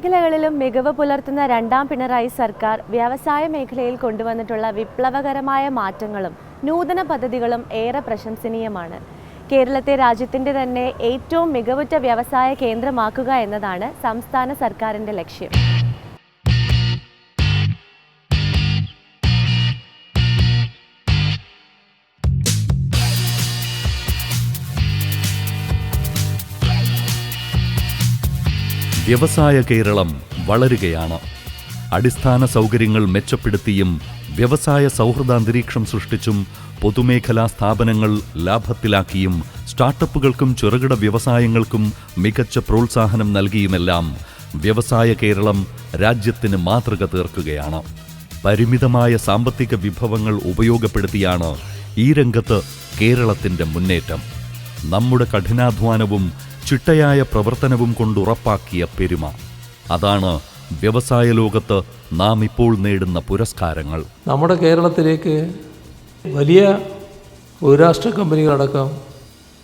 മേഖലകളിലും മികവ് പുലർത്തുന്ന രണ്ടാം പിണറായി സർക്കാർ വ്യവസായ മേഖലയിൽ കൊണ്ടുവന്നിട്ടുള്ള വിപ്ലവകരമായ മാറ്റങ്ങളും നൂതന പദ്ധതികളും ഏറെ പ്രശംസനീയമാണ്. കേരളത്തെ രാജ്യത്തിന്റെ തന്നെ ഏറ്റവും മികവുറ്റ വ്യവസായ കേന്ദ്രമാക്കുക എന്നതാണ് സംസ്ഥാന സർക്കാരിന്റെ ലക്ഷ്യം. വ്യവസായ കേരളം വളരുകയാണ്. അടിസ്ഥാന സൗകര്യങ്ങൾ മെച്ചപ്പെടുത്തിയും വ്യവസായ സൗഹൃദാന്തരീക്ഷം സൃഷ്ടിച്ചും പൊതുമേഖലാ സ്ഥാപനങ്ങൾ ലാഭത്തിലാക്കിയും സ്റ്റാർട്ടപ്പുകൾക്കും ചെറുകിട വ്യവസായങ്ങൾക്കും മികച്ച പ്രോത്സാഹനം നൽകിയുമെല്ലാം വ്യവസായ കേരളം രാജ്യത്തിന് മാതൃക തീർക്കുകയാണ്. പരിമിതമായ സാമ്പത്തിക വിഭവങ്ങൾ ഉപയോഗപ്പെടുത്തിയാണ് ഈ രംഗത്ത് കേരളത്തിന്റെ മുന്നേറ്റം. നമ്മുടെ കഠിനാധ്വാനവും ചിട്ടയായ പ്രവർത്തനവും കൊണ്ടുറപ്പാക്കിയ പെരുമ. അതാണ് വ്യവസായ ലോകത്ത് നാം ഇപ്പോൾ നേടുന്ന പുരസ്കാരങ്ങൾ. നമ്മുടെ കേരളത്തിലേക്ക് വലിയ ബഹുരാഷ്ട്ര കമ്പനികളടക്കം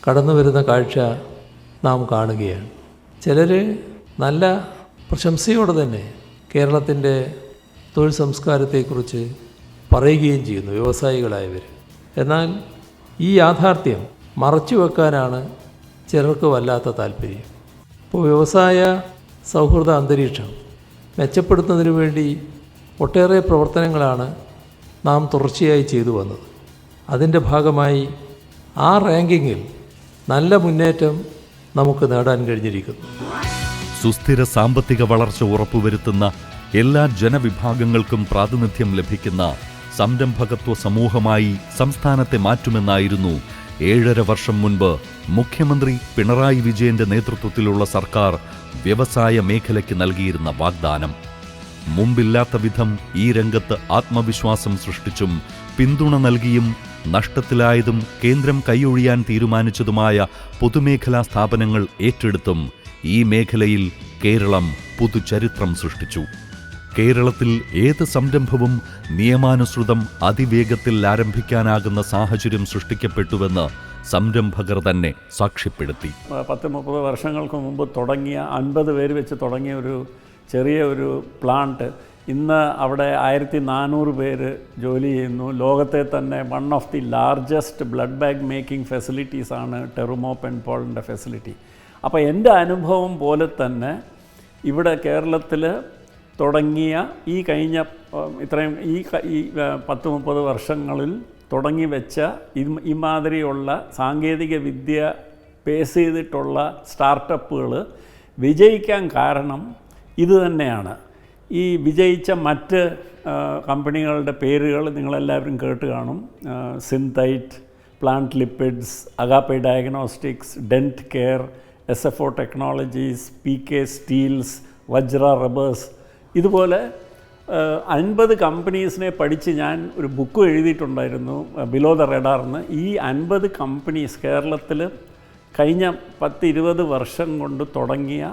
കടന്നു വരുന്ന കാഴ്ച നാം കാണുകയാണ്. ചിലർ നല്ല പ്രശംസയോടെ തന്നെ കേരളത്തിന്റെ തൊഴിൽ സംസ്കാരത്തെക്കുറിച്ച് പറയുകയും ചെയ്യുന്നു വ്യവസായികളായവർ എന്നാൽ ഈ യാഥാർത്ഥ്യം മറച്ചു വെക്കാനാണ് ചിലർക്ക് വല്ലാത്ത താല്പര്യം. ഇപ്പോൾ വ്യവസായ സൗഹൃദ അന്തരീക്ഷം മെച്ചപ്പെടുത്തുന്നതിന് വേണ്ടി ഒട്ടേറെ പ്രവർത്തനങ്ങളാണ് നാം തുടർച്ചയായി ചെയ്തു വന്നത്. അതിന്റെ ഭാഗമായി ആ റാങ്കിങ്ങിൽ നല്ല മുന്നേറ്റം നമുക്ക് നേടാൻ കഴിഞ്ഞിരിക്കുന്നു. സുസ്ഥിര സാമ്പത്തിക വളർച്ച ഉറപ്പുവരുത്തുന്ന എല്ലാ ജനവിഭാഗങ്ങൾക്കും പ്രാതിനിധ്യം ലഭിക്കുന്ന സംരംഭകത്വ സമൂഹമായി സംസ്ഥാനത്തെ മാറ്റുമെന്നായിരുന്നു ഏഴര വർഷം മുൻപ് മുഖ്യമന്ത്രി പിണറായി വിജയന്റെ നേതൃത്വത്തിലുള്ള സർക്കാർ വ്യവസായ മേഖലയ്ക്ക് നൽകിയിരുന്ന വാഗ്ദാനം. മുമ്പില്ലാത്ത വിധം ഈ രംഗത്ത് ആത്മവിശ്വാസം സൃഷ്ടിച്ചും പിന്തുണ നൽകിയും നഷ്ടത്തിലായതും കേന്ദ്രം കൈയൊഴിയാൻ തീരുമാനിച്ചതുമായ പൊതുമേഖലാ സ്ഥാപനങ്ങൾ ഏറ്റെടുത്തും ഈ മേഖലയിൽ കേരളം പുതുചരിത്രം സൃഷ്ടിച്ചു. കേരളത്തിൽ ഏത് സംരംഭവും നിയമാനുസൃതം അതിവേഗത്തിൽ ആരംഭിക്കാനാകുന്ന സാഹചര്യം സൃഷ്ടിക്കപ്പെട്ടുവെന്ന് സംരംഭകർ തന്നെ സാക്ഷ്യപ്പെടുത്തി. പത്ത് മുപ്പത് വർഷങ്ങൾക്ക് മുമ്പ് തുടങ്ങിയ അൻപത് പേര് വെച്ച് തുടങ്ങിയ ഒരു ചെറിയ ഒരു പ്ലാന്റ് ഇന്ന് അവിടെ ആയിരത്തി നാനൂറ് പേര് ജോലി ചെയ്യുന്നു. ലോകത്തെ തന്നെ one of the largest blood bag making facilities ആണ് ടെറുമോ പെൻപോളിന്റെ ഫെസിലിറ്റി അപ്പോൾ എന്റെ അനുഭവം പോലെ തന്നെ ഇവിടെ കേരളത്തിൽ തുടങ്ങിയ ഈ കഴിഞ്ഞ ഇത്രയും ഈ പത്ത് മുപ്പത് വർഷങ്ങളിൽ തുടങ്ങി വെച്ച ഇമാതിരിയുള്ള സാങ്കേതിക വിദ്യ ബേസ് ചെയ്തിട്ടുള്ള സ്റ്റാർട്ടപ്പുകൾ വിജയിക്കാൻ കാരണം ഇത് തന്നെയാണ്. ഈ വിജയിച്ച മറ്റ് കമ്പനികളുടെ പേരുകൾ നിങ്ങളെല്ലാവരും കേട്ട് കാണും. Synthite plant lipids Agappe diagnostics dent care S F O technologies P K steels Vajra rubbers ഇതുപോലെ അൻപത് കമ്പനീസിനെ പഠിച്ച് ഞാൻ ഒരു ബുക്ക് എഴുതിയിട്ടുണ്ടായിരുന്നു ബിലോ ദ റെഡാർന്ന് ഈ അൻപത് കമ്പനീസ് കേരളത്തിൽ കഴിഞ്ഞ പത്ത് ഇരുപത് വർഷം കൊണ്ട് തുടങ്ങിയ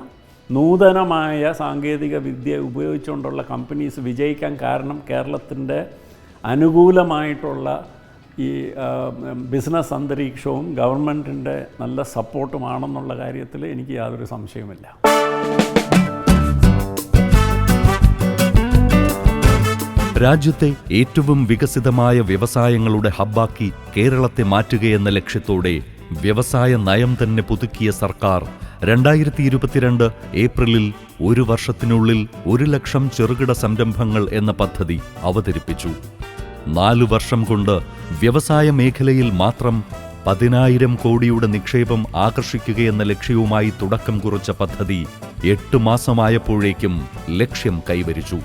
നൂതനമായ സാങ്കേതിക വിദ്യ ഉപയോഗിച്ചുകൊണ്ടുള്ള കമ്പനീസ് വിജയിക്കാൻ കാരണം കേരളത്തിന്റെ അനുകൂലമായിട്ടുള്ള ഈ ബിസിനസ് അന്തരീക്ഷവും ഗവൺമെന്റിന്റെ നല്ല സപ്പോർട്ടുമാണെന്നുള്ള കാര്യത്തിൽ എനിക്ക് യാതൊരു സംശയവുമില്ല. രാജ്യത്തെ ഏറ്റവും വികസിതമായ വ്യവസായങ്ങളുടെ ഹബ്ബാക്കി കേരളത്തെ മാറ്റുകയെന്ന ലക്ഷ്യത്തോടെ വ്യവസായ നയം തന്നെ പുതുക്കിയ സർക്കാർ രണ്ടായിരത്തി ഇരുപത്തിരണ്ട് ഏപ്രിലിൽ ഒരു വർഷത്തിനുള്ളിൽ ഒരു ലക്ഷം ചെറുകിട സംരംഭങ്ങൾ എന്ന പദ്ധതി അവതരിപ്പിച്ചു. നാലു വർഷം കൊണ്ട് വ്യവസായ മേഖലയിൽ മാത്രം പതിനായിരം കോടിയുടെ നിക്ഷേപം ആകർഷിക്കുകയെന്ന ലക്ഷ്യവുമായി തുടക്കം കുറിച്ച പദ്ധതി എട്ട് മാസമായപ്പോഴേക്കും ലക്ഷ്യം കൈവരിച്ചു.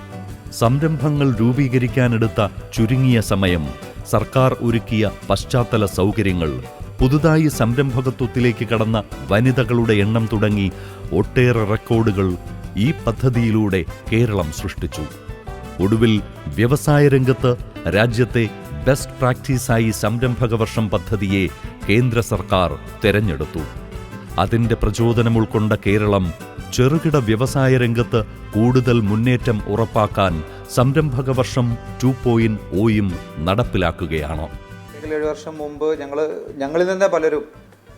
സംരംഭങ്ങൾ രൂപീകരിക്കാനെടുത്ത ചുരുങ്ങിയ സമയം സർക്കാർ ഒരുക്കിയ പശ്ചാത്തല സൗകര്യങ്ങൾ പുതുതായി സംരംഭകത്വത്തിലേക്ക് കടന്ന വനിതകളുടെ എണ്ണം തുടങ്ങി ഒട്ടേറെ റെക്കോർഡുകൾ ഈ പദ്ധതിയിലൂടെ കേരളം സൃഷ്ടിച്ചു. ഒടുവിൽ വ്യവസായ രംഗത്ത് രാജ്യത്തെ ബെസ്റ്റ് പ്രാക്ടീസായി സംരംഭക വർഷം പദ്ധതിയെ കേന്ദ്ര സർക്കാർ തെരഞ്ഞെടുത്തു. അതിന്റെ പ്രചോദനം ഉൾക്കൊണ്ട കേരളം ചെറുകിട വ്യവസായ രംഗത്ത് കൂടുതൽ മുന്നേറ്റം ഉറപ്പാക്കാൻ സംരംഭക വർഷം ടു പോയിന്റ് ഒയും നടപ്പിലാക്കുകയാണ്. ഏഴ് വർഷം മുമ്പ് ഞങ്ങൾ ഞങ്ങളിൽ നിന്ന് പലരും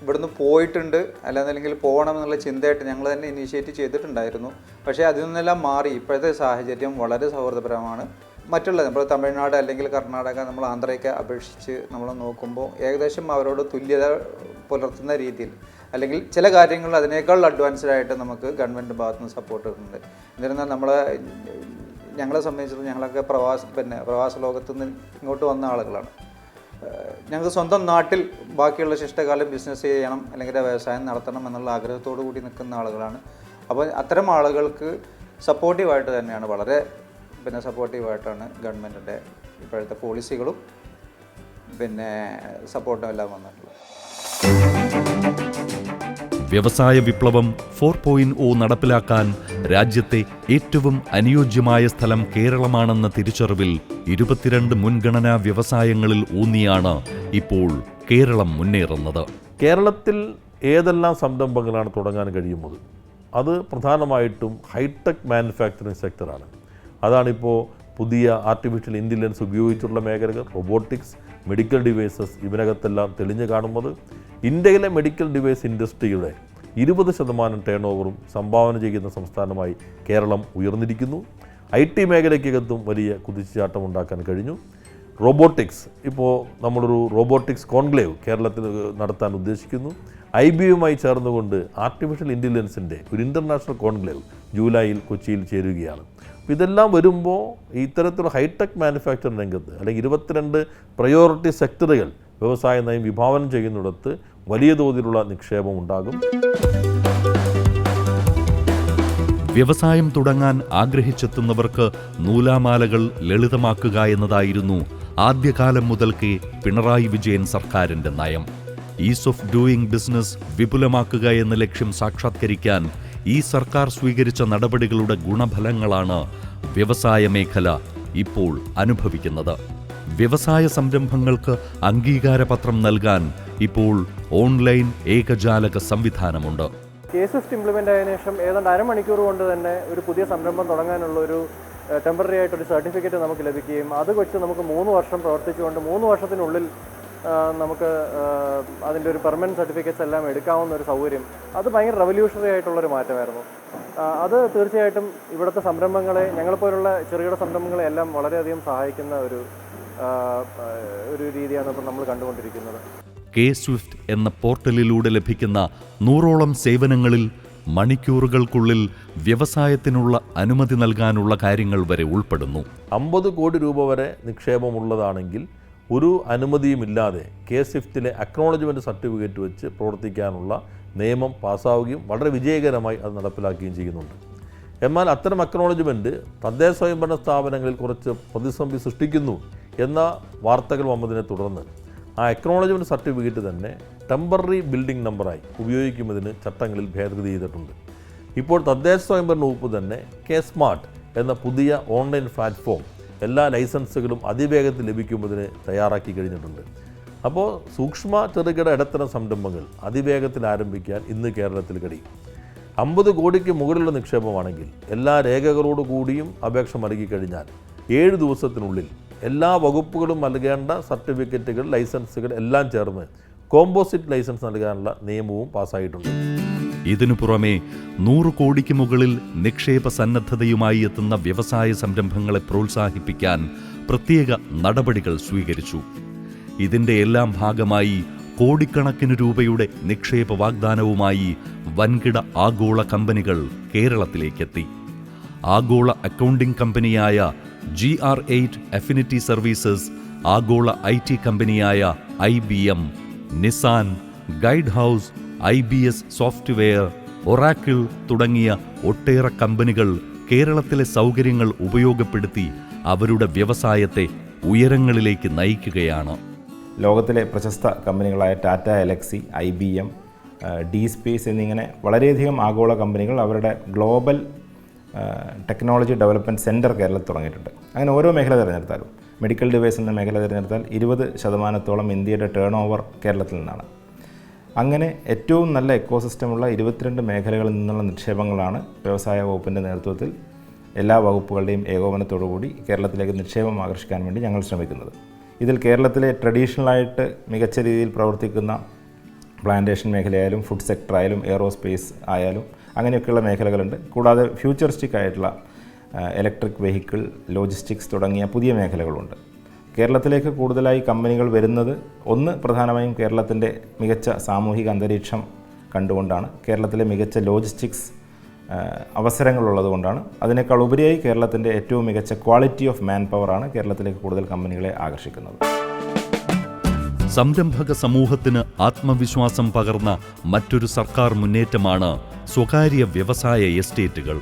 ഇവിടുന്ന് പോയിട്ടുണ്ട്. അല്ലാന്നല്ലെങ്കിൽ പോകണം എന്നുള്ള ചിന്തയായിട്ട് ഞങ്ങൾ തന്നെ ഇനീഷ്യേറ്റ് ചെയ്തിട്ടുണ്ടായിരുന്നു. പക്ഷേ അതിൽ നിന്നെല്ലാം മാറി. ഇപ്പോഴത്തെ സാഹചര്യം വളരെ സൗഹൃദപരമാണ്. മറ്റുള്ള നമ്മൾ തമിഴ്നാട് അല്ലെങ്കിൽ കർണാടക നമ്മൾ ആന്ധ്രയൊക്കെ അപേക്ഷിച്ച് നമ്മൾ നോക്കുമ്പോൾ ഏകദേശം അവരോട് തുല്യത പുലർത്തുന്ന രീതിയിൽ അല്ലെങ്കിൽ ചില കാര്യങ്ങൾ അതിനേക്കാൾ അഡ്വാൻസ്ഡ് ആയിട്ട് നമുക്ക് ഗവൺമെന്റ് ഭാഗത്തു നിന്ന് സപ്പോർട്ട് കിട്ടുന്നുണ്ട് എന്നിരുന്നാൽ നമ്മളെ ഞങ്ങളെ സംബന്ധിച്ചിടത്തോളം ഞങ്ങളൊക്കെ പ്രവാസ പിന്നെ പ്രവാസ ലോകത്തു നിന്ന് ഇങ്ങോട്ട് വന്ന ആളുകളാണ്. ഞങ്ങൾക്ക് സ്വന്തം നാട്ടിൽ ബാക്കിയുള്ള ശിഷ്ടകാലം ബിസിനസ് ചെയ്യണം അല്ലെങ്കിൽ വ്യവസായം നടത്തണം എന്നുള്ള ആഗ്രഹത്തോടു കൂടി നിൽക്കുന്ന ആളുകളാണ്. അപ്പോൾ അത്തരം ആളുകൾക്ക് സപ്പോർട്ടീവായിട്ട് തന്നെയാണ് വളരെ പിന്നെ സപ്പോർട്ടീവായിട്ടാണ് ഗവൺമെന്റിന്റെ ഇപ്പോഴത്തെ പോളിസികളും പിന്നെ സപ്പോർട്ടും എല്ലാം വന്നിട്ടുള്ളത്. വ്യവസായ വിപ്ലവം ഫോർ പോയിന്റ് ഒ നടപ്പിലാക്കാൻ രാജ്യത്തെ ഏറ്റവും അനുയോജ്യമായ സ്ഥലം കേരളമാണെന്ന തിരിച്ചറിവിൽ ഇരുപത്തിരണ്ട് മുൻഗണനാ വ്യവസായങ്ങളിൽ ഊന്നിയാണ് ഇപ്പോൾ കേരളം മുന്നേറുന്നത്. കേരളത്തിൽ ഏതെല്ലാം സംരംഭങ്ങളാണ് തുടങ്ങാൻ കഴിയുന്നത്? അത് പ്രധാനമായിട്ടും ഹൈടെക് മാനുഫാക്ചറിങ് സെക്ടറാണ്. അതാണിപ്പോൾ പുതിയ ആർട്ടിഫിഷ്യൽ ഇന്റലിജൻസ് ഉപയോഗിച്ചുള്ള മേഖലകൾ റൊബോട്ടിക്സ് മെഡിക്കൽ ഡിവൈസസ് ഇതിനകത്തെല്ലാം തെളിഞ്ഞു കാണുന്നത് ഇന്ത്യയിലെ മെഡിക്കൽ ഡിവൈസ് ഇൻഡസ്ട്രിയുടെ ഇരുപത് ശതമാനം ടേൺ ഓവറും സംഭാവന ചെയ്യുന്ന സംസ്ഥാനമായി കേരളം ഉയർന്നിരിക്കുന്നു. ഐ ടി മേഖലയ്ക്കകത്തും വലിയ കുതിച്ചുചാട്ടം ഉണ്ടാക്കാൻ കഴിഞ്ഞു. റോബോട്ടിക്സ് ഇപ്പോൾ നമ്മളൊരു റോബോട്ടിക്സ് കോൺക്ലേവ് കേരളത്തിൽ നടത്താൻ ഉദ്ദേശിക്കുന്നു. ഐ ബി യുമായി ചേർന്നുകൊണ്ട് ആർട്ടിഫിഷ്യൽ ഇന്റലിജൻസിന്റെ ഒരു ഇന്റർനാഷണൽ കോൺക്ലേവ് ജൂലൈയിൽ കൊച്ചിയിൽ ചേരുകയാണ്. ഇതെല്ലാം വരുമ്പോൾ ഇത്തരത്തിലുള്ള ഹൈടെക് മാനുഫാക്ചറിംഗ് രംഗത്ത് അല്ലെങ്കിൽ ഇരുപത്തിരണ്ട് പ്രയോറിറ്റി സെക്ടറുകൾ വ്യവസായ നയം വിഭാവനം ചെയ്യുന്നിടത്ത് വലിയ തോതിലുള്ള നിക്ഷേപം ഉണ്ടാകും. വ്യവസായം തുടങ്ങാൻ ആഗ്രഹിച്ചെത്തുന്നവർക്ക് നൂലാമാലകൾ ലളിതമാക്കുക എന്നതായിരുന്നു ആദ്യകാലം മുതൽക്കേ പിണറായി വിജയൻ സർക്കാരിന്റെ നയം. ഈസ് ഓഫ് ഡൂയിങ് ബിസിനസ് വിപുലമാക്കുക എന്ന ലക്ഷ്യം സാക്ഷാത്കരിക്കാൻ ഈ സർക്കാർ സ്വീകരിച്ച നടപടികളുടെ ഗുണഫലങ്ങളാണ് വ്യവസായ മേഖല ഇപ്പോൾ അനുഭവിക്കുന്നത്. വ്യവസായ സംരംഭങ്ങൾക്ക് അംഗീകാരപത്രം നൽകാൻ ഇപ്പോൾ ഓൺലൈൻ ഏകജാലക സംവിധാനമുണ്ട്. കെ ഇംപ്ലിമെന്റ് ആയതിനു ശേഷം ഏതാണ്ട് അരമണിക്കൂർ കൊണ്ട് തന്നെ ഒരു പുതിയ സംരംഭം തുടങ്ങാനുള്ള ഒരു ടെമ്പററി ആയിട്ടൊരു സർട്ടിഫിക്കറ്റ് നമുക്ക് ലഭിക്കുകയും അത് വെച്ച് നമുക്ക് മൂന്ന് വർഷം പ്രവർത്തിച്ചുകൊണ്ട് മൂന്ന് വർഷത്തിനുള്ളിൽ നമുക്ക് അതിന്റെ ഒരു പെർമനന്റ് സർട്ടിഫിക്കറ്റ്സ് എല്ലാം എടുക്കാവുന്ന ഒരു സൗകര്യം. അത് ഭയങ്കര റവല്യൂഷണറി ആയിട്ടുള്ളൊരു മാറ്റമായിരുന്നു. അത് തീർച്ചയായിട്ടും ഇവിടുത്തെ സംരംഭങ്ങളെ ഞങ്ങളെപ്പോലുള്ള ചെറുകിട സംരംഭങ്ങളെ എല്ലാം വളരെയധികം സഹായിക്കുന്ന ഒരു ഒരു രീതിയാണ് ഇപ്പോൾ നമ്മൾ കണ്ടുകൊണ്ടിരിക്കുന്നത്. കെ സ്വിഫ്റ്റ് എന്ന പോർട്ടലിലൂടെ ലഭിക്കുന്ന നൂറോളം സേവനങ്ങളിൽ മണിക്കൂറുകൾക്കുള്ളിൽ വ്യവസായത്തിനുള്ള അനുമതി നൽകാനുള്ള കാര്യങ്ങൾ വരെ ഉൾപ്പെടുന്നു. അമ്പത് കോടി രൂപ വരെ നിക്ഷേപമുള്ളതാണെങ്കിൽ ഒരു അനുമതിയുമില്ലാതെ കെ സിഫ്റ്റിലെ അക്നോളജ്മെന്റ് സർട്ടിഫിക്കറ്റ് വെച്ച് പ്രവർത്തിക്കാനുള്ള നിയമം പാസ്സാവുകയും വളരെ വിജയകരമായി അത് നടപ്പിലാക്കുകയും ചെയ്യുന്നുണ്ട്. എന്നാൽ അത്തരം അക്നോളജ്മെന്റ് തദ്ദേശ സ്വയംഭരണ സ്ഥാപനങ്ങളിൽ കുറച്ച് പ്രതിസന്ധി സൃഷ്ടിക്കുന്നു എന്ന വാർത്തകൾ വന്നതിനെ തുടർന്ന് ആ അക്നോളജ്മെന്റ് സർട്ടിഫിക്കറ്റ് തന്നെ ടെമ്പററി ബിൽഡിംഗ് നമ്പറായി ഉപയോഗിക്കുന്നതിന് ചട്ടങ്ങളിൽ ഭേദഗതി ചെയ്തിട്ടുണ്ട്. ഇപ്പോൾ തദ്ദേശ സ്വയംഭരണ വകുപ്പ് തന്നെ കെ സ്മാർട്ട് എന്ന പുതിയ ഓൺലൈൻ പ്ലാറ്റ്ഫോം എല്ലാ ലൈസൻസുകളും അതിവേഗത്തിൽ ലഭിക്കുന്നതിന് തയ്യാറാക്കി കഴിഞ്ഞിട്ടുണ്ട്. അപ്പോൾ സൂക്ഷ്മ ചെറുകിട ഇടത്തരം സംരംഭങ്ങൾ അതിവേഗത്തിൽ ആരംഭിക്കാൻ ഇന്ന് കേരളത്തിൽ കഴിയും. അമ്പത് കോടിക്ക് മുകളിലുള്ള നിക്ഷേപമാണെങ്കിൽ എല്ലാ രേഖകളോടു കൂടിയും അപേക്ഷ നൽകി കഴിഞ്ഞാൽ ഏഴ് ദിവസത്തിനുള്ളിൽ എല്ലാ വകുപ്പുകളും നൽകേണ്ട സർട്ടിഫിക്കറ്റുകൾ ലൈസൻസുകൾ എല്ലാം ചേർന്ന് കോമ്പോസിറ്റ് ലൈസൻസ് നൽകാനുള്ള നിയമവും പാസ്സായിട്ടുണ്ട്. ഇതിനു പുറമെ നൂറ് കോടിക്ക് മുകളിൽ നിക്ഷേപ സന്നദ്ധതയുമായി എത്തുന്ന വ്യവസായ സംരംഭങ്ങളെ പ്രോത്സാഹിപ്പിക്കാൻ പ്രത്യേക നടപടികൾ സ്വീകരിച്ചു. ഇതിന്റെ എല്ലാം ഭാഗമായി കോടിക്കണക്കിന് രൂപയുടെ നിക്ഷേപ വാഗ്ദാനവുമായി വൻകിട ആഗോള കമ്പനികൾ കേരളത്തിലേക്കെത്തി. ആഗോള അക്കൗണ്ടിംഗ് കമ്പനിയായ G R eight affinity services ആഗോള ഐ ടി കമ്പനിയായ I B M Nissan guide house I B S software Oracle തുടങ്ങിയ ഒട്ടേറെ കമ്പനികൾ കേരളത്തിലെ സൗകര്യങ്ങൾ ഉപയോഗപ്പെടുത്തി അവരുടെ വ്യവസായത്തെ ഉയരങ്ങളിലേക്ക് നയിക്കുകയാണ്. ലോകത്തിലെ പ്രശസ്ത കമ്പനികളായ Tata Elxsi I B M D space എന്നിങ്ങനെ വളരെയധികം ആഗോള കമ്പനികൾ അവരുടെ ഗ്ലോബൽ ടെക്നോളജി ഡെവലപ്മെന്റ് സെന്റർ കേരളത്തിൽ തുടങ്ങിയിട്ടുണ്ട്. അങ്ങനെ ഓരോ മേഖല തിരഞ്ഞെടുത്താലും മെഡിക്കൽ ഡിവൈസ് എന്ന മേഖല തിരഞ്ഞെടുത്താൽ ഇരുപത് ശതമാനത്തോളം ഇന്ത്യയുടെ ടേൺ ഓവർ കേരളത്തിൽ നിന്നാണ്. അങ്ങനെ ഏറ്റവും നല്ല എക്കോസിസ്റ്റമുള്ള ഇരുപത്തിരണ്ട് മേഖലകളിൽ നിന്നുള്ള നിക്ഷേപങ്ങളാണ് വ്യവസായ വകുപ്പിന്റെ നേതൃത്വത്തിൽ എല്ലാ വകുപ്പുകളുടെയും ഏകോപനത്തോടുകൂടി കേരളത്തിലേക്ക് നിക്ഷേപം ആകർഷിക്കാൻ വേണ്ടി ഞങ്ങൾ ശ്രമിക്കുന്നത്. ഇതിൽ കേരളത്തിലെ ട്രഡീഷണലായിട്ട് മികച്ച രീതിയിൽ പ്രവർത്തിക്കുന്ന പ്ലാന്റേഷൻ മേഖലയായാലും ഫുഡ് സെക്ടർ ആയാലും എയറോസ്പേസ് ആയാലും അങ്ങനെയൊക്കെയുള്ള മേഖലകളുണ്ട്. കൂടാതെ ഫ്യൂച്ചറിസ്റ്റിക് ആയിട്ടുള്ള ഇലക്ട്രിക് വെഹിക്കിൾ ലോജിസ്റ്റിക്സ് തുടങ്ങിയ പുതിയ മേഖലകളുണ്ട്. കേരളത്തിലേക്ക് കൂടുതലായി കമ്പനികൾ വരുന്നത് ഒന്ന് പ്രധാനമായും കേരളത്തിന്റെ മികച്ച സാമൂഹിക അന്തരീക്ഷം കണ്ടുകൊണ്ടാണ്. കേരളത്തിലെ മികച്ച ലോജിസ്റ്റിക്സ് അവസരങ്ങളുള്ളത് കൊണ്ടാണ് അതിനേക്കാൾ ഉപരിയായി കേരളത്തിന്റെ ഏറ്റവും മികച്ച ക്വാളിറ്റി ഓഫ് മാൻ പവറാണ് കേരളത്തിലേക്ക് കൂടുതൽ കമ്പനികളെ ആകർഷിക്കുന്നത്. സംരംഭക സമൂഹത്തിന് ആത്മവിശ്വാസം പകർന്ന മറ്റൊരു സർക്കാർ മുന്നേറ്റമാണ് സ്വകാര്യ വ്യവസായ എസ്റ്റേറ്റുകൾ.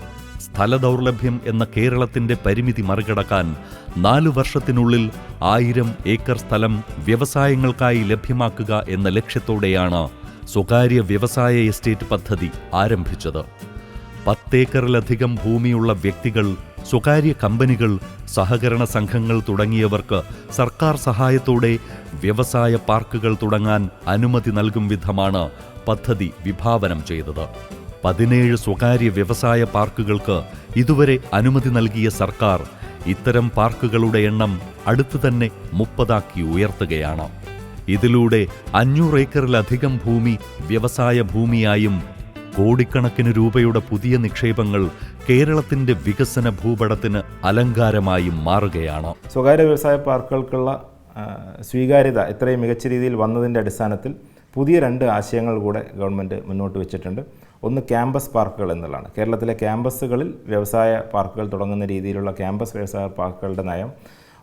സ്ഥലദൗർലഭ്യം എന്ന കേരളത്തിന്റെ പരിമിതി മറികടക്കാൻ നാലു വർഷത്തിനുള്ളിൽ ആയിരം ഏക്കർ സ്ഥലം വ്യവസായങ്ങൾക്കായി ലഭ്യമാക്കുക എന്ന ലക്ഷ്യത്തോടെയാണ് സ്വകാര്യ വ്യവസായ എസ്റ്റേറ്റ് പദ്ധതി ആരംഭിച്ചത്. പത്തേക്കറിലധികം ഭൂമിയുള്ള വ്യക്തികൾ സ്വകാര്യ കമ്പനികൾ സഹകരണ സംഘങ്ങൾ തുടങ്ങിയവർക്ക് സർക്കാർ സഹായത്തോടെ വ്യവസായ പാർക്കുകൾ തുടങ്ങാൻ അനുമതി നൽകും വിധമാണ് പദ്ധതി വിഭാവനം ചെയ്തത്. പതിനേഴ് സ്വകാര്യ വ്യവസായ പാർക്കുകൾക്ക് ഇതുവരെ അനുമതി നൽകിയ സർക്കാർ ഇത്തരം പാർക്കുകളുടെ എണ്ണം അടുത്തു തന്നെ മുപ്പതാക്കി ഉയർത്തുകയാണ്. ഇതിലൂടെ അഞ്ഞൂറ് ഏക്കറിലധികം ഭൂമി വ്യവസായ ഭൂമിയായും കോടിക്കണക്കിന് രൂപയുടെ പുതിയ നിക്ഷേപങ്ങൾ കേരളത്തിന്റെ വികസന ഭൂപടത്തിന് അലങ്കാരമായും മാറുകയാണ്. സ്വകാര്യ വ്യവസായ പാർക്കുകൾക്കുള്ള സ്വീകാര്യത ഇത്രയും മികച്ച രീതിയിൽ വന്നതിന്റെ അടിസ്ഥാനത്തിൽ പുതിയ രണ്ട് ആശയങ്ങൾ കൂടെ ഗവൺമെന്റ് മുന്നോട്ട് വെച്ചിട്ടുണ്ട്. ഒന്ന് ക്യാമ്പസ് പാർക്കുകൾ എന്നുള്ളതാണ്. കേരളത്തിലെ ക്യാമ്പസുകളിൽ വ്യവസായ പാർക്കുകൾ തുടങ്ങുന്ന രീതിയിലുള്ള ക്യാമ്പസ് വ്യവസായ പാർക്കുകളുടെ നയം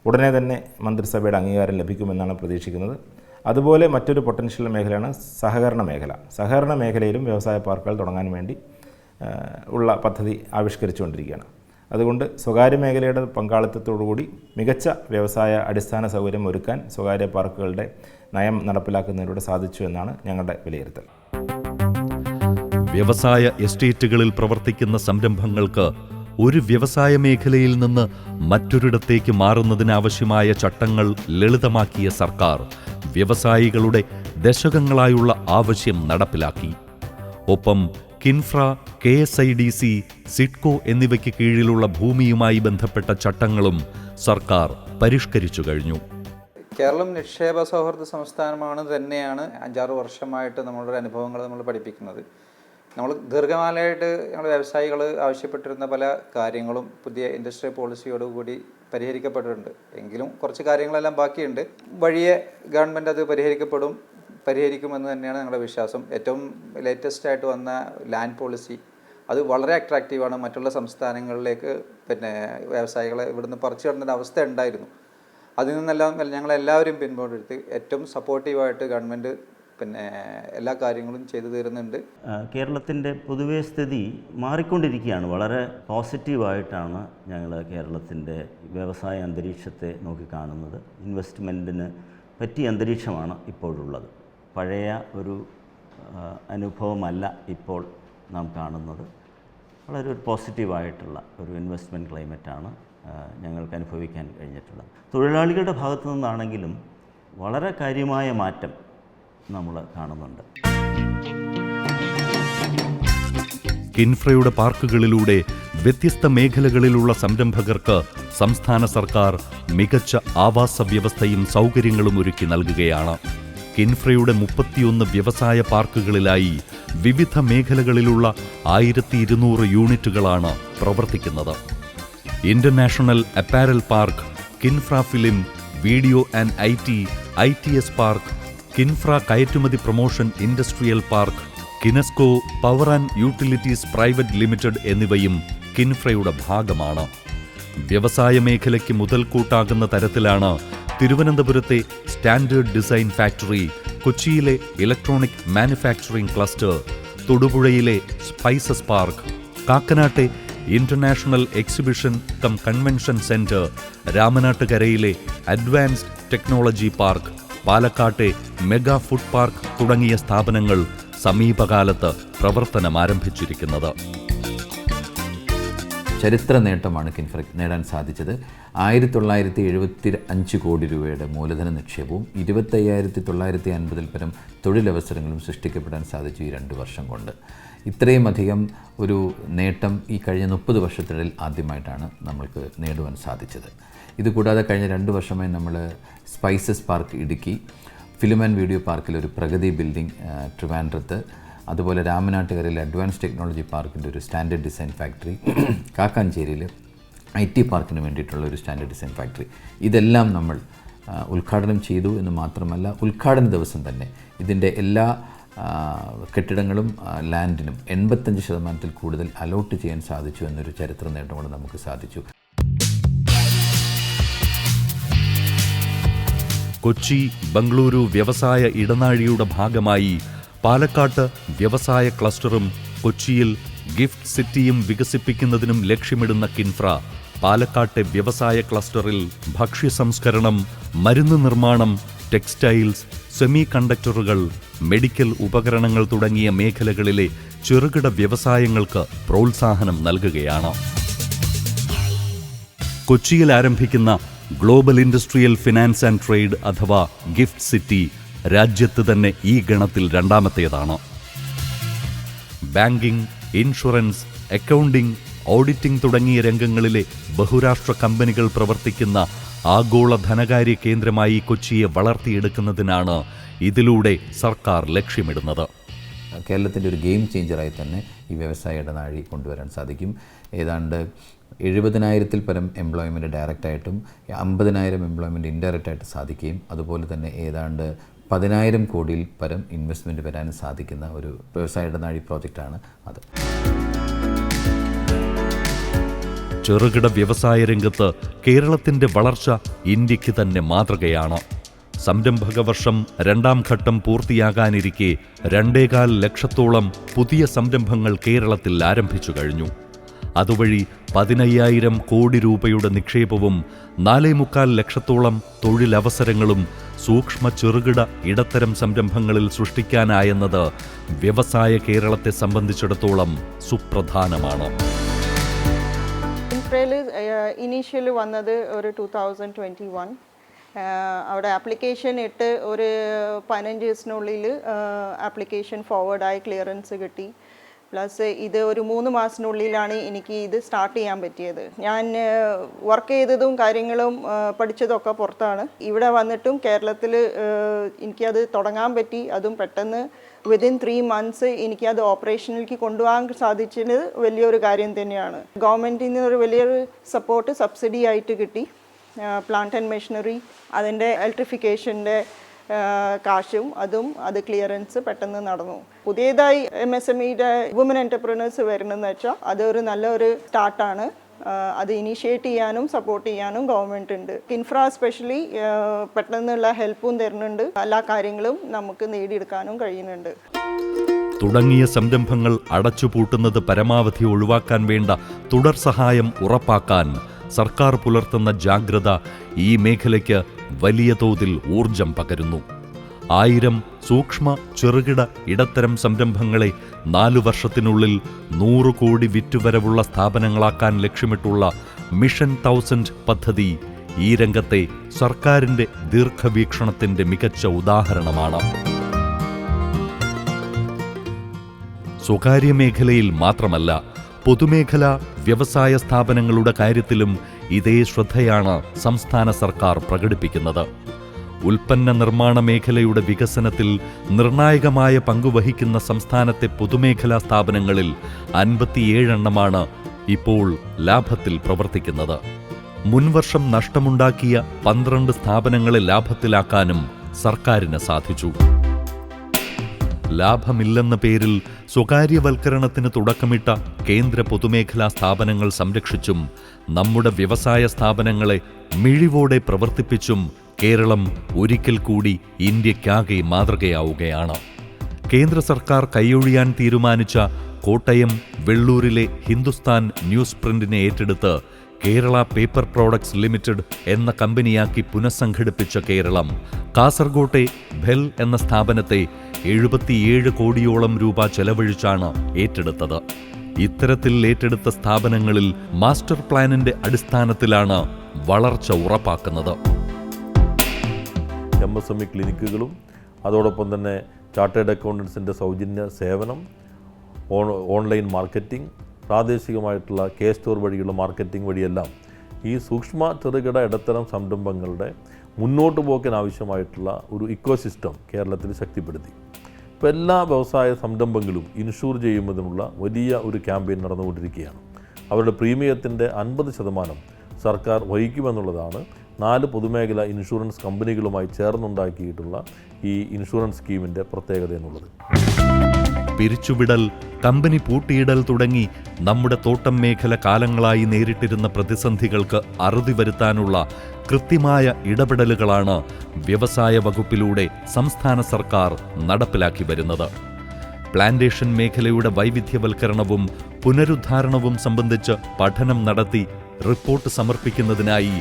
ഉടനെ തന്നെ മന്ത്രിസഭയുടെ അംഗീകാരം ലഭിക്കുമെന്നാണ് പ്രതീക്ഷിക്കുന്നത്. അതുപോലെ മറ്റൊരു പൊട്ടൻഷ്യൽ മേഖലയാണ് സഹകരണ മേഖല. സഹകരണ മേഖലയിലും വ്യവസായ പാർക്കുകൾ തുടങ്ങാൻ വേണ്ടി ഉള്ള പദ്ധതി ആവിഷ്കരിച്ചുകൊണ്ടിരിക്കുകയാണ്. അതുകൊണ്ട് സ്വകാര്യ മേഖലയുടെ പങ്കാളിത്തത്തോടുകൂടി മികച്ച വ്യവസായ അടിസ്ഥാന സൗകര്യം ഒരുക്കാൻ സ്വകാര്യ പാർക്കുകളുടെ നയം നടപ്പിലാക്കുന്നതിലൂടെ സാധിച്ചു എന്നാണ് ഞങ്ങളുടെ വിലയിരുത്തൽ. വ്യവസായ എസ്റ്റേറ്റുകളിൽ പ്രവർത്തിക്കുന്ന സംരംഭങ്ങൾക്ക് ഒരു വ്യവസായ മേഖലയിൽ നിന്ന് മറ്റൊരിടത്തേക്ക് മാറുന്നതിനാവശ്യമായ ചട്ടങ്ങൾ ലളിതമാക്കിയ സർക്കാർ വ്യവസായികളുടെ ദശകങ്ങളായുള്ള ആവശ്യം നടപ്പിലാക്കി. ഒപ്പം KINFRA K S I D C SIDCO എന്നിവയ്ക്ക് കീഴിലുള്ള ഭൂമിയുമായി ബന്ധപ്പെട്ട ചട്ടങ്ങളും സർക്കാർ പരിഷ്കരിച്ചു കഴിഞ്ഞു. കേരളം നിക്ഷേപ സൗഹൃദ സംസ്ഥാനമാണ് തന്നെയാണ് അഞ്ചാറ് വർഷമായിട്ട് നമ്മളുടെ അനുഭവങ്ങൾ നമ്മൾ പഠിപ്പിക്കുന്നത്. നമ്മൾ ദീർഘകാലമായിട്ട് ഞങ്ങൾ വ്യവസായികൾ ആവശ്യപ്പെട്ടിരുന്ന പല കാര്യങ്ങളും പുതിയ ഇൻഡസ്ട്രി പോളിസിയോടുകൂടി പരിഹരിക്കപ്പെട്ടിട്ടുണ്ട്. എങ്കിലും കുറച്ച് കാര്യങ്ങളെല്ലാം ബാക്കിയുണ്ട്. വഴിയെ ഗവൺമെന്റ് അത് പരിഹരിക്കപ്പെടും പരിഹരിക്കുമെന്ന് തന്നെയാണ് ഞങ്ങളുടെ വിശ്വാസം. ഏറ്റവും ലേറ്റസ്റ്റ് ആയിട്ട് വന്ന ലാൻഡ് പോളിസി അത് വളരെ അട്രാക്റ്റീവാണ് മറ്റുള്ള സംസ്ഥാനങ്ങളിലേക്ക് പിന്നെ വ്യവസായികളെ ഇവിടുന്ന് പറിച്ചു കിടന്ന അവസ്ഥ ഉണ്ടായിരുന്നു. അതിൽ നിന്നെല്ലാം ഞങ്ങളെല്ലാവരും പിൻപോട്ടെടുത്ത് ഏറ്റവും സപ്പോർട്ടീവായിട്ട് ഗവൺമെന്റ് പിന്നെ എല്ലാ കാര്യങ്ങളും ചെയ്തു തീരുന്നുണ്ട്. കേരളത്തിന്റെ പൊതുവേ സ്ഥിതി മാറിക്കൊണ്ടിരിക്കുകയാണ്. വളരെ പോസിറ്റീവായിട്ടാണ് ഞങ്ങൾ കേരളത്തിന്റെ വ്യവസായ അന്തരീക്ഷത്തെ നോക്കിക്കാണുന്നത് ഇൻവെസ്റ്റ്മെന്റിന് പറ്റിയ അന്തരീക്ഷമാണ് ഇപ്പോഴുള്ളത്. പഴയ ഒരു അനുഭവമല്ല ഇപ്പോൾ നാം കാണുന്നത്. വളരെ ഒരു പോസിറ്റീവായിട്ടുള്ള ഒരു ഇൻവെസ്റ്റ്മെന്റ് ക്ലൈമറ്റാണ് ഞങ്ങൾക്ക് അനുഭവിക്കാൻ കഴിഞ്ഞിട്ടുള്ളത്. തൊഴിലാളികളുടെ ഭാഗത്തു നിന്നാണെങ്കിലും വളരെ കാര്യമായ മാറ്റം നമ്മൾ കാണുന്നുണ്ട്. കിൻഫ്രയുടെ പാർക്കുകളിലൂടെ വ്യത്യസ്ത മേഖലകളിലുള്ള സംരംഭകർക്ക് സംസ്ഥാന സർക്കാർ മികച്ച ആവാസ വ്യവസ്ഥയും സൗകര്യങ്ങളും ഒരുക്കി നൽകുകയാണ്. കിൻഫ്രയുടെ മുപ്പത്തിയൊന്ന് വ്യവസായ പാർക്കുകളിലായി വിവിധ മേഖലകളിലുള്ള ആയിരത്തി ഇരുന്നൂറ് യൂണിറ്റുകളാണ് പ്രവർത്തിക്കുന്നത്. International apparel park KINFRA film video and I T I T S park KINFRA കയറ്റുമതി promotion industrial park KINESCO power and utilities private limited എന്നിവയും കിൻഫ്രയുടെ ഭാഗമാണ്. വ്യവസായ മേഖലയ്ക്ക് മുതൽക്കൂട്ടാകുന്ന തരത്തിലാണ് തിരുവനന്തപുരത്തെ സ്റ്റാൻഡേർഡ് ഡിസൈൻ ഫാക്ടറി കൊച്ചിയിലെ ഇലക്ട്രോണിക് മാനുഫാക്ചറിംഗ് ക്ലസ്റ്റർ തൊടുപുഴയിലെ spices park കാക്കനാട്ടെ international exhibition cum convention centre രാമനാട്ടുകരയിലെ advanced technology park പാലക്കാട്ടെ മെഗാ ഫുഡ് പാർക്ക് തുടങ്ങിയ സ്ഥാപനങ്ങൾ സമീപകാലത്ത് പ്രവർത്തനം ആരംഭിച്ചിരിക്കുന്നത് ചരിത്ര നേട്ടമാണ് കിൻഫ്രക്ക് നേടാൻ സാധിച്ചത്. ആയിരത്തി തൊള്ളായിരത്തി എഴുപത്തി അഞ്ച് കോടി രൂപയുടെ മൂലധന നിക്ഷേപവും ഇരുപത്തയ്യായിരത്തി തൊള്ളായിരത്തി അൻപതിൽ പരം തൊഴിലവസരങ്ങളും സൃഷ്ടിക്കപ്പെടാൻ സാധിച്ചു ഈ രണ്ട് വർഷം കൊണ്ട്. ഇത്രയും അധികം ഒരു നേട്ടം ഈ കഴിഞ്ഞ മുപ്പത് വർഷത്തിനിടയിൽ ആദ്യമായിട്ടാണ് നമ്മൾക്ക് നേടുവാൻ സാധിച്ചത്. ഇതുകൂടാതെ കഴിഞ്ഞ രണ്ട് വർഷമായി നമ്മൾ spices park Idukki film and video പാർക്കിൽ ഒരു പ്രഗതി ബിൽഡിംഗ് ട്രിവാൻഡ്രത്ത് അതുപോലെ രാമനാട്ടുകരയിലെ അഡ്വാൻസ് ടെക്നോളജി പാർക്കിന്റെ ഒരു standard design factory കാക്കാഞ്ചേരിയിൽ I T പാർക്കിന് വേണ്ടിയിട്ടുള്ള ഒരു സ്റ്റാൻഡേർഡ് ഡിസൈൻ ഫാക്ടറി. ഇതെല്ലാം നമ്മൾ ഉദ്ഘാടനം ചെയ്തു എന്ന് മാത്രമല്ല ഉദ്ഘാടന ദിവസം തന്നെ ഇതിന്റെ എല്ലാ കെട്ടിടങ്ങളും ലാൻഡിനും എൺപത്തഞ്ച് ശതമാനത്തിൽ കൂടുതൽ അലോട്ട് ചെയ്യാൻ സാധിച്ചു എന്നൊരു ചരിത്ര നേട്ടം കൂടെ നമുക്ക് സാധിച്ചു. കൊച്ചി ബംഗളൂരു വ്യവസായ ഇടനാഴിയുടെ ഭാഗമായി പാലക്കാട്ട് വ്യവസായ ക്ലസ്റ്ററും കൊച്ചിയിൽ ഗിഫ്റ്റ് സിറ്റിയും വികസിപ്പിക്കുന്നതിനും ലക്ഷ്യമിടുന്ന കിൻഫ്ര പാലക്കാട്ടെ വ്യവസായ ക്ലസ്റ്ററിൽ ഭക്ഷ്യ സംസ്കരണം മരുന്ന് നിർമ്മാണം ടെക്സ്റ്റൈൽസ് സെമി കണ്ടക്ടറുകൾ മെഡിക്കൽ ഉപകരണങ്ങൾ തുടങ്ങിയ മേഖലകളിലെ ചെറുകിട വ്യവസായങ്ങൾക്ക് പ്രോത്സാഹനം നൽകുകയാണ്. കൊച്ചിയിൽ ആരംഭിക്കുന്ന global industrial finance and trade അഥവാ ഗിഫ്റ്റ് സിറ്റി രാജ്യത്ത് തന്നെ ഈ ഗണത്തിൽ രണ്ടാമത്തേതാണ്. ബാങ്കിംഗ് ഇൻഷുറൻസ് അക്കൗണ്ടിംഗ് ഓഡിറ്റിംഗ് തുടങ്ങിയ രംഗങ്ങളിലെ ബഹുരാഷ്ട്ര കമ്പനികൾ പ്രവർത്തിക്കുന്ന ആഗോള ധനകാര്യ കേന്ദ്രമായി കൊച്ചിയെ വളർത്തിയെടുക്കുന്നതിനാണ് ഇതിലൂടെ സർക്കാർ ലക്ഷ്യമിടുന്നത്. കേരളത്തിന്റെ ഒരു ഗെയിം ചേഞ്ചറായി തന്നെ ഈ വ്യവസായ ഇടനാഴി കൊണ്ടുവരാൻ സാധിക്കും. ഏതാണ്ട് എഴുപതിനായിരത്തിൽ പരം എംപ്ലോയ്മെന്റ് ഡയറക്റ്റായിട്ടും അമ്പതിനായിരം എംപ്ലോയ്മെന്റ് ഇൻഡയറക്റ്റായിട്ട് സാധിക്കുകയും അതുപോലെ തന്നെ ഏതാണ്ട് പതിനായിരം കോടിയിൽ പരം ഇൻവെസ്റ്റ്മെന്റ് വരാൻ സാധിക്കുന്ന ഒരു വ്യവസായ ഇടനാഴി പ്രോജക്റ്റാണ് അത്. ചെറുകിട വ്യവസായ രംഗത്ത് കേരളത്തിന്റെ വളർച്ച ഇന്ത്യയ്ക്ക് തന്നെ മാതൃകയാണ്. സംരംഭക വർഷം രണ്ടാം ഘട്ടം പൂർത്തിയാകാനിരിക്കെ രണ്ടേകാൽ ലക്ഷത്തോളം പുതിയ സംരംഭങ്ങൾ കേരളത്തിൽ ആരംഭിച്ചു കഴിഞ്ഞു. അതുവഴി പതിനയ്യായിരം കോടി രൂപയുടെ നിക്ഷേപവും നാലേ മുക്കാൽ ലക്ഷത്തോളം തൊഴിലവസരങ്ങളും സൂക്ഷ്മ ചെറുകിട ഇടത്തരം സംരംഭങ്ങളിൽ സൃഷ്ടിക്കാനായെന്നത് വ്യവസായ കേരളത്തെ സംബന്ധിച്ചിടത്തോളം സുപ്രധാനമാണ്. ഇനീഷ്യൽ വന്നത് ഒരു ടു തൗസൻഡ് ട്വന്റി വൺ അവിടെ ആപ്ലിക്കേഷൻ ഇട്ട് ഒരു പതിനഞ്ച് ദിവസത്തിനുള്ളിൽ ആപ്ലിക്കേഷൻ ഫോർവേഡായി ക്ലിയറൻസ് കിട്ടി. പ്ലസ് ഇത് ഒരു മൂന്ന് മാസത്തിനുള്ളിലാണ് എനിക്ക് ഇത് സ്റ്റാർട്ട് ചെയ്യാൻ പറ്റിയത്. ഞാൻ വർക്ക് ചെയ്തതും കാര്യങ്ങളും പഠിച്ചതൊക്കെ പുറത്താണ്. ഇവിടെ വന്നിട്ടും കേരളത്തിൽ എനിക്കത് തുടങ്ങാൻ പറ്റി. അതും പെട്ടെന്ന് വിതിൻ ത്രീ മന്ത്സ് എനിക്കത് ഓപ്പറേഷനിലേക്ക് കൊണ്ടുപോകാൻ സാധിച്ചത് വലിയൊരു കാര്യം തന്നെയാണ്. ഗവൺമെന്റിൽ നിന്ന് ഒരു വലിയൊരു സപ്പോർട്ട് സബ്സിഡി ആയിട്ട് കിട്ടി. പ്ലാന്റ് ആൻഡ് മെഷീനറി അതിന്റെ ഇലക്ട്രിഫിക്കേഷന്റെ കാശും അതും അത് ക്ലിയറൻസ് പെട്ടെന്ന് നടന്നു. പുതിയതായി എം എസ് എം ഇയുടെ വുമൻ എന്റർപ്രണേഴ്സ് വരണമെന്ന് വെച്ചാൽ അതൊരു നല്ലൊരു സ്റ്റാർട്ടാണ് അത് ഇനീഷ്യേറ്റ് ചെയ്യാനും സപ്പോർട്ട് ചെയ്യാനും ഗവൺമെന്റ് ഉണ്ട്. ഇൻഫ്രാ സ്പെഷ്യലി പെട്ടെന്നുള്ള ഹെൽപ്പും തരുന്നുണ്ട്. എല്ലാ കാര്യങ്ങളും നമുക്ക് നേടിയെടുക്കാനും കഴിയുന്നുണ്ട്. തുടങ്ങിയ സംരംഭങ്ങൾ അടച്ചുപൂട്ടുന്നത് പരമാവധി ഒഴിവാക്കാൻ വേണ്ട തുടർ സഹായം ഉറപ്പാക്കാൻ സർക്കാർ പുലർത്തുന്ന ജാഗ്രത ഈ മേഖലയ്ക്ക് വലിയ തോതിൽ ഊർജം പകരുന്നു. ആയിരം സൂക്ഷ്മ ചെറുകിട ഇടത്തരം സംരംഭങ്ങളെ നാലു വർഷത്തിനുള്ളിൽ നൂറ് കോടി വിറ്റുവരവുള്ള സ്ഥാപനങ്ങളാക്കാൻ ലക്ഷ്യമിട്ടുള്ള മിഷൻ തൗസൻഡ് പദ്ധതി ഈ രംഗത്തെ സർക്കാരിന്റെ ദീർഘവീക്ഷണത്തിന്റെ മികച്ച ഉദാഹരണമാണ്. സ്വകാര്യ മേഖലയിൽ മാത്രമല്ല പൊതുമേഖലാ വ്യവസായ സ്ഥാപനങ്ങളുടെ കാര്യത്തിലും ഇതേ ശ്രദ്ധയാണ് സംസ്ഥാന സർക്കാർ പ്രകടിപ്പിക്കുന്നത്. ഉൽപ്പന്ന നിർമ്മാണ മേഖലയുടെ വികസനത്തിൽ നിർണായകമായ പങ്കുവഹിക്കുന്ന സംസ്ഥാനത്തെ പൊതുമേഖലാ സ്ഥാപനങ്ങളിൽ അൻപത്തിയേഴെണ്ണമാണ് ഇപ്പോൾ ലാഭത്തിൽ പ്രവർത്തിക്കുന്നത്. മുൻവർഷം നഷ്ടമുണ്ടാക്കിയ പന്ത്രണ്ട് സ്ഥാപനങ്ങളെ ലാഭത്തിലാക്കാനും സർക്കാരിന് സാധിച്ചു. ലാഭമില്ലെന്ന പേരിൽ സ്വകാര്യവൽക്കരണത്തിന് തുടക്കമിട്ട കേന്ദ്ര പൊതുമേഖലാ സ്ഥാപനങ്ങൾ സംരക്ഷിച്ചും നമ്മുടെ വ്യവസായ സ്ഥാപനങ്ങളെ മിഴിവോടെ പ്രവർത്തിപ്പിച്ചും കേരളം ഒരിക്കൽ കൂടി ഇന്ത്യക്കാകെ മാതൃകയാവുകയാണ്. കേന്ദ്ര സർക്കാർ കൈയൊഴിയാൻ തീരുമാനിച്ച കോട്ടയം വെള്ളൂരിലെ ഹിന്ദുസ്ഥാൻ ന്യൂസ് പ്രിന്റിനെ ഏറ്റെടുത്ത് കേരള പേപ്പർ പ്രോഡക്ട്സ് ലിമിറ്റഡ് എന്ന കമ്പനിയാക്കി പുനഃസംഘടിപ്പിച്ച കേരളം കാസർഗോട്ടെ ഭെൽ എന്ന സ്ഥാപനത്തെ എഴുപത്തിയേഴ് കോടിയോളം രൂപ ചെലവഴിച്ചാണ് ഏറ്റെടുത്തത്. ഇത്തരത്തിൽ ഏറ്റെടുത്ത സ്ഥാപനങ്ങളിൽ മാസ്റ്റർ പ്ലാനിന്റെ അടിസ്ഥാനത്തിലാണ് വളർച്ച ഉറപ്പാക്കുന്നത്. എം എസ് എം ഇ ക്ലിനിക്കുകളും അതോടൊപ്പം തന്നെ ചാർട്ടേഡ് അക്കൗണ്ടൻസിന്റെ സൗജന്യ സേവനം ഓൺ ഓൺലൈൻ മാർക്കറ്റിംഗ് പ്രാദേശികമായിട്ടുള്ള കെ സ്റ്റോർ വഴിയുള്ള മാർക്കറ്റിംഗ് വഴിയെല്ലാം ഈ സൂക്ഷ്മ ചെറുകിട ഇടത്തരം സംരംഭങ്ങളുടെ മുന്നോട്ട് പോക്കിനാവശ്യമായിട്ടുള്ള ഒരു ഇക്കോസിസ്റ്റം കേരളത്തിൽ ശക്തിപ്പെടുത്തി. ഇപ്പോൾ എല്ലാ വ്യവസായ സംരംഭങ്ങളും ഇൻഷൂർ ചെയ്യുന്നതിനുള്ള വലിയ ഒരു ക്യാമ്പയിൻ നടന്നുകൊണ്ടിരിക്കുകയാണ്. അവരുടെ പ്രീമിയത്തിന്റെ അൻപത് ശതമാനം സർക്കാർ വഹിക്കുമെന്നുള്ളതാണ് നാല് പൊതുമേഖല ഇൻഷുറൻസ് കമ്പനികളുമായി ചേർന്നുണ്ടാക്കിയിട്ടുള്ള ഈ ഇൻഷുറൻസ് സ്കീമിന്റെ പ്രത്യേകത എന്നുള്ളത്. പിരിച്ചുവിടൽ കമ്പനി പൂട്ടിയിടൽ തുടങ്ങി നമ്മുടെ തോട്ടം മേഖല കാലങ്ങളായി നേരിട്ടിരുന്ന പ്രതിസന്ധികൾക്ക് അറുതി വരുത്താനുള്ള കൃത്യമായ ഇടപെടലുകളാണ് വ്യവസായ വകുപ്പിലൂടെ സംസ്ഥാന സർക്കാർ നടപ്പിലാക്കി വരുന്നത്. പ്ലാന്റേഷൻ മേഖലയുടെ വൈവിധ്യവൽക്കരണവും പുനരുദ്ധാരണവും സംബന്ധിച്ച് പഠനം നടത്തി റിപ്പോർട്ട് സമർപ്പിക്കുന്നതിനായി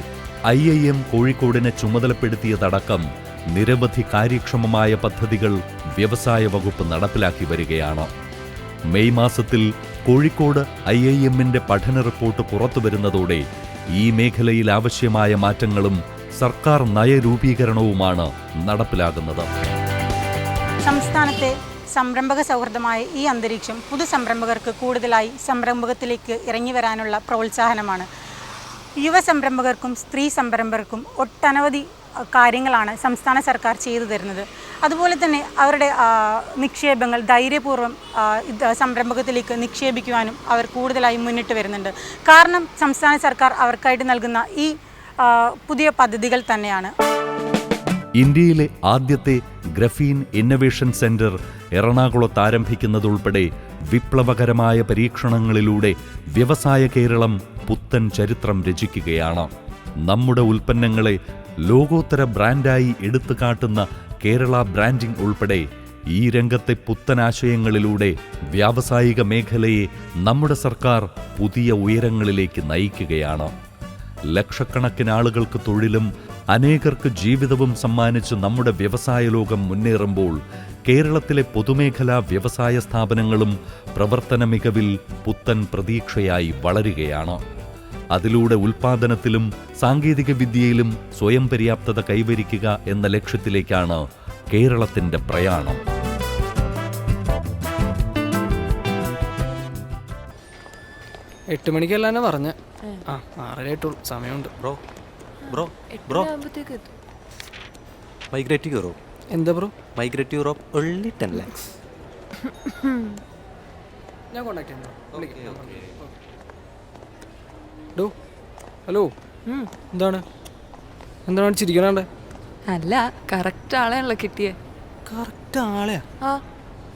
ഐ ഐ എം കോഴിക്കോടിനെ ചുമതലപ്പെടുത്തിയതടക്കം നിരവധി കാര്യക്ഷമമായ പദ്ധതികൾ വ്യവസായ വകുപ്പ് നടപ്പിലാക്കി വരികയാണ്. മെയ് മാസത്തിൽ കോഴിക്കോട് ഐ ഐ എമ്മിന്റെ പഠന റിപ്പോർട്ട് പുറത്തുവരുന്നതോടെ ഈ മേഖലയിൽ ആവശ്യമായ മാറ്റങ്ങളും സർക്കാർ നയരൂപീകരണവുമാണ് നടപ്പിലാകുന്നത്. സംസ്ഥാനത്തെ സംരംഭക സൗഹൃദമായ ഈ അന്തരീക്ഷം പുതു സംരംഭകർക്ക് കൂടുതലായി സംരംഭകത്തിലേക്ക് ഇറങ്ങി വരാനുള്ള പ്രോത്സാഹനമാണ്. യുവ സംരംഭകർക്കും സ്ത്രീ സംരംഭകർക്കും ഒട്ടനവധി കാര്യങ്ങളാണ് സംസ്ഥാന സർക്കാർ ചെയ്തു തരുന്നത്. അതുപോലെ തന്നെ അവരുടെ നിക്ഷേപങ്ങൾ ധൈര്യപൂർവം സംരംഭകത്തിലേക്ക് നിക്ഷേപിക്കുവാനും അവർ കൂടുതലായി മുന്നിട്ട് വരുന്നുണ്ട്. കാരണം സംസ്ഥാന സർക്കാർ അവർക്കായിട്ട് നൽകുന്ന ഈ പുതിയ പദ്ധതികൾ തന്നെയാണ്. ഇന്ത്യയിലെ ആദ്യത്തെ ഗ്രഫീൻ ഇന്നവേഷൻ സെന്റർ എറണാകുളത്ത് ആരംഭിക്കുന്നതുൾപ്പെടെ വിപ്ലവകരമായ പരീക്ഷണങ്ങളിലൂടെ വ്യവസായ കേരളം പുത്തൻ ചരിത്രം രചിക്കുകയാണ്. നമ്മുടെ ഉൽപ്പന്നങ്ങളെ ലോകോത്തര ബ്രാൻഡായി എടുത്തു കാട്ടുന്ന കേരള ബ്രാൻഡിംഗ് ഉൾപ്പെടെ ഈ രംഗത്തെ പുത്തനാശയങ്ങളിലൂടെ വ്യാവസായിക മേഖലയെ നമ്മുടെ സർക്കാർ പുതിയ ഉയരങ്ങളിലേക്ക് നയിക്കുകയാണ്. ലക്ഷക്കണക്കിന് ആളുകൾക്ക് തൊഴിലും അനേകർക്ക് ജീവിതവും സമ്മാനിച്ച് നമ്മുടെ വ്യവസായ ലോകം മുന്നേറുമ്പോൾ കേരളത്തിലെ പൊതുമേഖലാ വ്യവസായ സ്ഥാപനങ്ങളും പ്രവർത്തന മികവിൽ പുത്തൻ പ്രതീക്ഷയായി വളരുകയാണ്. അതിലൂടെ ഉൽപാദനത്തിലും സാങ്കേതിക വിദ്യയിലും സ്വയം പര്യാപ്തത കൈവരിക്കുക എന്ന ലക്ഷ്യത്തിലേക്കാണ് കേരളത്തിന്റെ പ്രയാണം. എട്ട് മണിക്കല്ലാന്നെ പറഞ്ഞ. ആ ആറര ആയിട്ടുള്ളൂ. സമയമുണ്ട്. Bro bro bro. Migrate Europe എന്താ bro? Migrate Europe only ten lakhs ഞാൻ കോൺടാക്ട് ചെയ്യാം ഡോ ഹലോ? എന്താണ്? എന്താണ് ചിരിക്കണേ? അല്ല കറക്റ്റ് ആളെയാണല്ലോ കിട്ടിയേ. കറക്റ്റ് ആളെയാ ആ.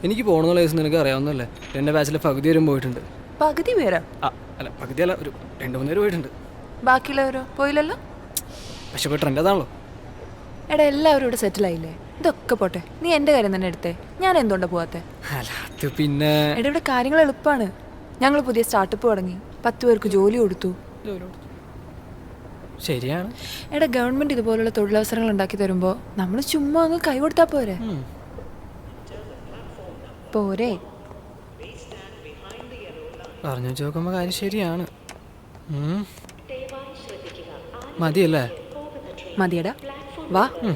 എനിക്ക് പോകണമെന്നുള്ള കേസ് നിനക്ക് അറിയാവുന്നല്ലേ എന്റെ ബാച്ചിലെ പകുതി വരും പോയിട്ടുണ്ട്. പകുതി പേരാ ആ അല്ല പകുതി അല്ല ഒരു രണ്ട് മൂന്ന് പേര് പോയിട്ടുണ്ട്. ബാക്കിയുള്ളവരോ? പോയില്ലല്ലോ? പക്ഷെ ഇപ്പോൾ ട്രെൻഡ് അതാണല്ലോ. എടാ എല്ലാവരും ഇവിടെ സെറ്റിൽ ആയില്ലേ? ഇതൊക്കെ പോട്ടെ. നീ എന്റെ കാര്യം തന്നെ എടുത്തേ. ഞാൻ എന്തുകൊണ്ടാ പോവാത്തെ? അല്ല അത് പിന്നെ എടാ ഇവിടെ കാര്യങ്ങൾ എളുപ്പമാണ് ഞങ്ങൾ പുതിയ സ്റ്റാർട്ടപ്പ് തുടങ്ങി. പത്ത് പേർക്ക് ജോലി കൊടുത്തു. ശരിയാണ്. എടാ ഗവൺമെന്റ് ഇതുപോലുള്ള തൊഴിലവസരങ്ങൾ ഉണ്ടാക്കി തരുമ്പോൾ നമ്മൾ ചുമ്മാ അങ്ങ് കൈ കൊടുത്താ പോരെ? പോരെ? പറഞ്ഞു വെച്ച് നോക്കുമ്പോൾ കാര്യം ശരിയാണ്. മതിയല്ലേ? മതിയടാ. വാ. ഉം.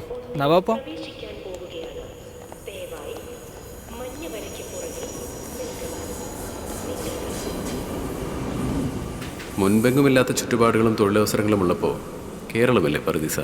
മുൻപെങ്ങുമില്ലാത്ത ചുറ്റുപാടുകളും തൊഴിലവസരങ്ങളും ഉള്ളപ്പോൾ കേരളമല്ലേ പ്രതിസ